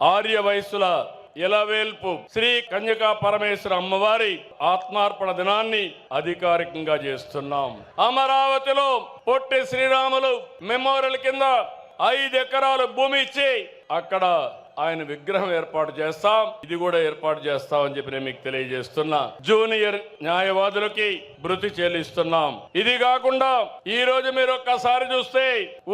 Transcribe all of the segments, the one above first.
ఆర్య వయస్సుల ఇలవేల్పు శ్రీ కన్యకా పరమేశ్వర అమ్మవారి ఆత్మార్పణ దినాన్ని అధికారికంగా చేస్తున్నాం. అమరావతిలో పొట్టి శ్రీరాములు మెమోరియల్ కింద ఐదు ఎకరాలు భూమి ఇచ్చి అక్కడ ఆయన విగ్రహం ఏర్పాటు చేస్తాం. ఇది కూడా ఏర్పాటు చేస్తామని చెప్పి నేను మీకు తెలియజేస్తున్నా. జూనియర్ న్యాయవాదులకి మృతి చెల్లిస్తున్నాం. ఇది కాకుండా ఈ రోజు మీరు ఒక్కసారి చూస్తే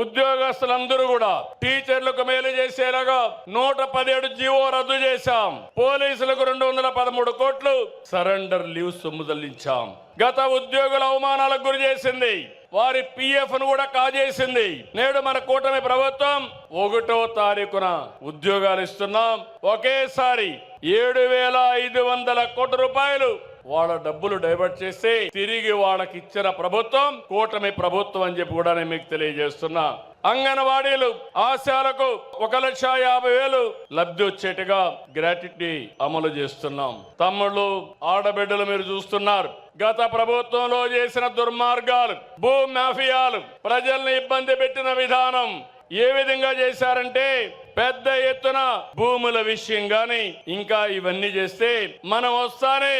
ఉద్యోగస్తులందరూ కూడా టీచర్లకు మేలు చేసేలాగా నూట పదిహేడు జీవో రద్దు చేశాం. పోలీసులకు రెండు వందల పదమూడు కోట్లు సరెండర్ లీవ్ సొమ్ము చెల్లించాం గత ఉద్యోగుల అవమానాలకు గురి చేసింది వారి పిఎఫ్ను కూడా కాజేసింది. నేడు మన కూటమి ప్రభుత్వం ఒకటో తారీఖున ఉద్యోగాలు ఇస్తున్నాం. ఒకేసారి ఏడు వేల ఐదు వందల కోట్ల రూపాయలు వాళ్ళ డబ్బులు డైవర్ట్ చేసి తిరిగి వాళ్ళకి ఇచ్చిన ప్రభుత్వం కూటమి ప్రభుత్వం అని చెప్పి కూడా నేను మీకు తెలియజేస్తున్నా. అంగన్వాడీలు ఆశాలకు ఒక లక్ష యాభై వేలు లబ్ధి వచ్చేట్టుగా గ్రాట్యుటీ అమలు చేస్తున్నాం. తమ్ముళ్ళు ఆడబిడ్డలు మీరు చూస్తున్నారు. గత ప్రభుత్వంలో చేసిన దుర్మార్గాలు భూ మాఫియాలు ప్రజల్ని ఇబ్బంది పెట్టిన విధానం ఏ విధంగా చేశారంటే పెద్ద ఎత్తున భూముల విషయం గాని ఇంకా ఇవన్నీ చేస్తే మనం వస్తానే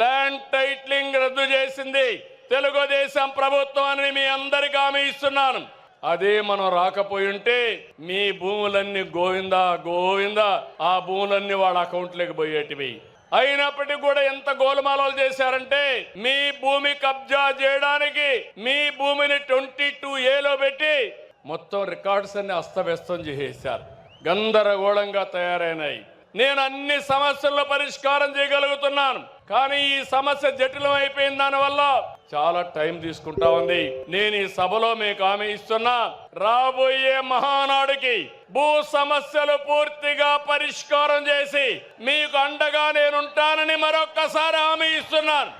ల్యాండ్ టైట్లింగ్ రద్దు చేసింది తెలుగుదేశం ప్రభుత్వాన్ని మీ అందరికీ హామీ ఇస్తున్నాను. అదే మనం రాకపోయి ఉంటే మీ భూములన్నీ గోవిందా గోవిందా. ఆ భూములన్నీ వాళ్ళ అకౌంట్లోకి పోయేటివి. అయినప్పటికీ కూడా ఎంత గోలమాలలు చేశారంటే మీ భూమి కబ్జా చేయడానికి మీ భూమిని ట్వంటీ టూ ఏలో పెట్టి మొత్తం రికార్డ్స్ అన్ని అస్తవ్యస్తం చేసేశారు. గందరగోళంగా తయారైనాయి. నేను అన్ని సమస్యల్లో పరిష్కారం చేయగలుగుతున్నాను. కానీ ఈ సమస్య జటిలం అయిపోయిన దానివల్ల చాలా టైం తీసుకుంటా ఉంది. నేను ఈ సభలో మీకు హామీ ఇస్తున్నా. రాబోయే మహానాడుకి భూ సమస్యలు పూర్తిగా పరిష్కారం చేసి మీకు అండగా నేనుంటానని మరొక్కసారి హామీ ఇస్తున్నాను.